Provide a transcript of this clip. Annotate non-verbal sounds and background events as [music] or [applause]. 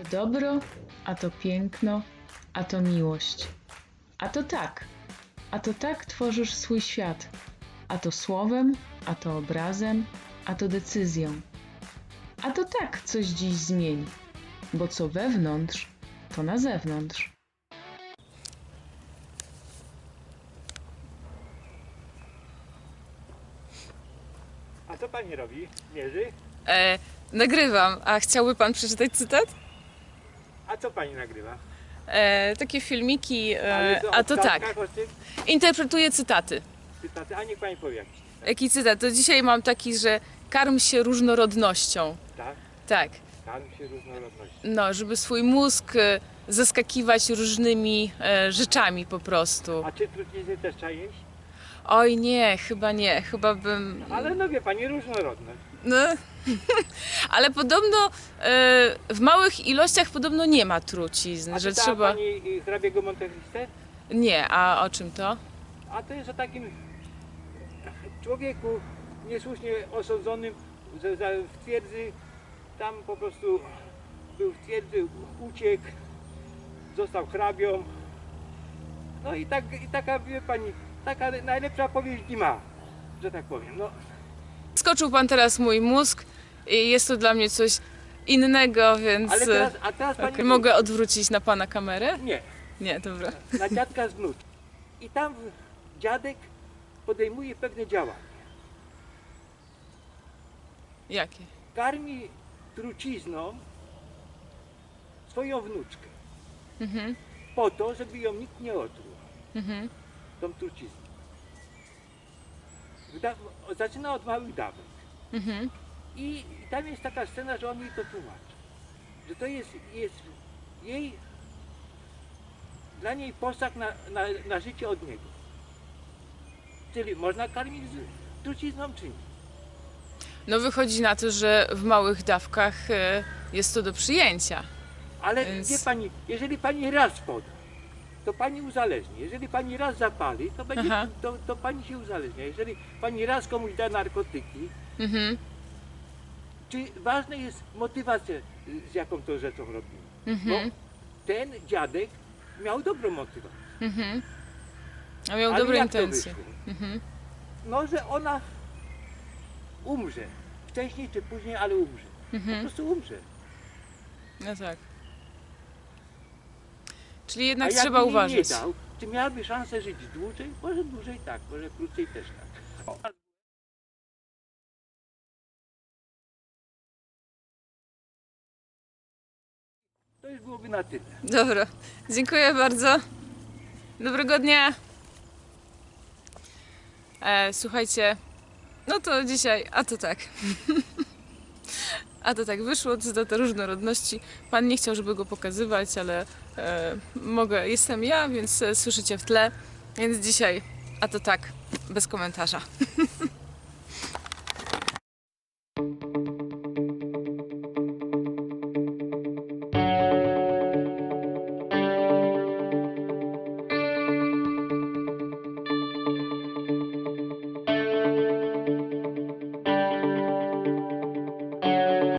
To dobro, a to piękno, a to miłość. A to tak, a to tak tworzysz swój świat. A to słowem, a to obrazem, a to decyzją. A to tak coś dziś zmień, bo co wewnątrz, to na zewnątrz. A co pani robi? Mierzy? E, nagrywam, a chciałby pan przeczytać cytat? A co pani nagrywa? E, takie filmiki, e, co, a to tak. o? Interpretuję cytaty. Cytaty? A niech pani powie jakiś. Jaki cytat? To dzisiaj mam taki, że karm się różnorodnością. Tak? Tak. Tam się różnorodność. No, żeby swój mózg e, zaskakiwać różnymi e, rzeczami po prostu. A czy trucizny też trzeba jeść? Oj nie, chyba nie, chyba bym... Ale no wie pani, różnorodność. No. [laughs] Ale podobno e, w małych ilościach podobno nie ma trucizn, A że czytała trzeba... pani y, hrabiego Montecriste? Nie, a o czym to? A to jest o takim człowieku niesłusznie osądzonym że za, w twierdzy. Tam po prostu był w twierdzy, uciekł, został hrabią. No i, tak, i taka, wie pani, taka najlepsza powieść nie ma, że tak powiem. No, Skoczył pan teraz mój mózg i jest to dla mnie coś innego, więc ale teraz, a teraz e, pani... mogę odwrócić na pana kamerę? Nie, Nie, dobra. na dziadka z wnukiem. I tam dziadek podejmuje pewne działania. Jakie? Karmi trucizną swoją wnuczkę. Mhm, Po to, żeby ją nikt nie otruł. mhm, Tą trucizną. Wda- zaczyna od małych dawek. mhm. I tam jest taka scena, że on jej to tłumaczy. Że to jest, jest jej, dla niej posag na, na, na życie od niego. Czyli można karmić z trucizną czy nie? No wychodzi na to, że w małych dawkach e, jest to do przyjęcia. Ale Więc- wie pani, jeżeli pani raz poda, to pani uzależni. Jeżeli pani raz zapali, to, będzie, Aha. to, to pani się uzależnia. Jeżeli pani raz komuś da narkotyki, Mhm, czy ważna jest motywacja, z jaką tą rzeczą robimy? Bo mhm, ten dziadek miał dobrą motywację. mhm. A miał Ale dobre jak to intencje. wyszło? Mhm. No, że ona umrze. Wcześniej czy później, ale umrze. Po Mhm. prostu umrze. No tak. Czyli A jednak jak trzeba nie uważać. dał, czy miałaby szansę żyć dłużej? Może dłużej tak, może krócej też tak. To już byłoby na tyle. Dobra, dziękuję bardzo. Dobrego dnia. E, słuchajcie, no to dzisiaj, a to tak. [laughs] a to tak wyszło, cytat o różnorodności. Pan nie chciał, żeby go pokazywać, ale e, mogę, jestem ja, więc e, słyszycie w tle. Więc dzisiaj, a to tak, bez komentarza. [laughs]